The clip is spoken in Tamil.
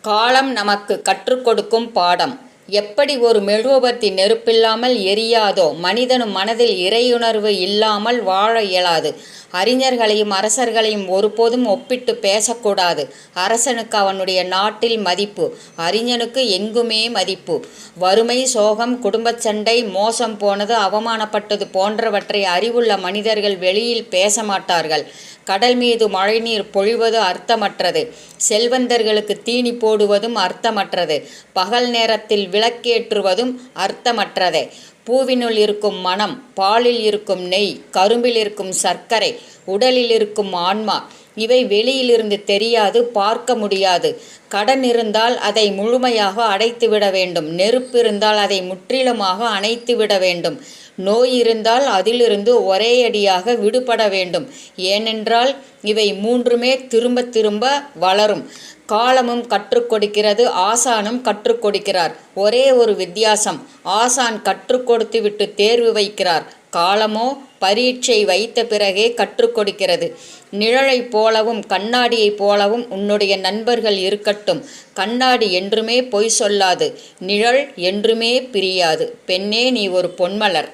காலம் நமக்கு கற்றுக் கொடுக்கும் பாடம். எப்படி ஒரு மெழுகுவர்த்தி நெருப்பில்லாமல் எரியாதோ மனிதனும் மனதில் இறையுணர்வு இல்லாமல் வாழ இயலாது. அறிஞர்களையும் அரசர்களையும் ஒருபோதும் ஒப்பிட்டு பேசக்கூடாது. அரசனுக்கு அவனுடைய நாட்டில் மதிப்பு அறிஞனுக்கு எங்குமே மதிப்பு. வறுமை சோகம் குடும்பச் சண்டை மோசம் போனது அவமானப்பட்டது போன்றவற்றை அறிவுள்ள மனிதர்கள் வெளியில் பேச மாட்டார்கள். கடல் மீது மழைநீர் பொழிவது அர்த்தமற்றது. செல்வந்தர்களுக்கு தீனி போடுவதும் அர்த்தமற்றது. பகல் நேரத்தில் விளக்கேற்றுவதும் அர்த்தமற்றது. பூவினுள் இருக்கும் மனம் பாலில் இருக்கும் நெய் கரும்பில் இருக்கும் சர்க்கரை உடலில் இருக்கும் ஆன்மா இவை வெளியிலிருந்து தெரியாது பார்க்க முடியாது. கடன் இருந்தால் அதை முழுமையாக அடைத்துவிட வேண்டும். நெருப்பு இருந்தால் அதை முற்றிலுமாக அணைத்துவிட வேண்டும். நோய் இருந்தால் அதிலிருந்து ஒரேயடியாக விடுபட வேண்டும். ஏனென்றால் இவை மூன்றுமே திரும்ப திரும்ப வளரும். காலமும் கற்றுக் கொடுக்கிறது ஆசானும் கற்றுக் கொடுக்கிறார். ஒரே ஒரு வித்தியாசம் ஆசான் கற்றுக் கொடுத்துவிட்டு தேர்வு வைக்கிறார். காலமோ பரீட்சை வைத்த பிறகே கற்றுக் கொடுக்கிறது. நிழலைப் போலவும் கண்ணாடியைப் போலவும் உன்னுடைய நண்பர்கள் இருக்கட்டும். கண்ணாடி என்றுமே பொய் சொல்லாது நிழல் என்றுமே பிரியாது. பெண்ணே நீ ஒரு பொன்மலர்.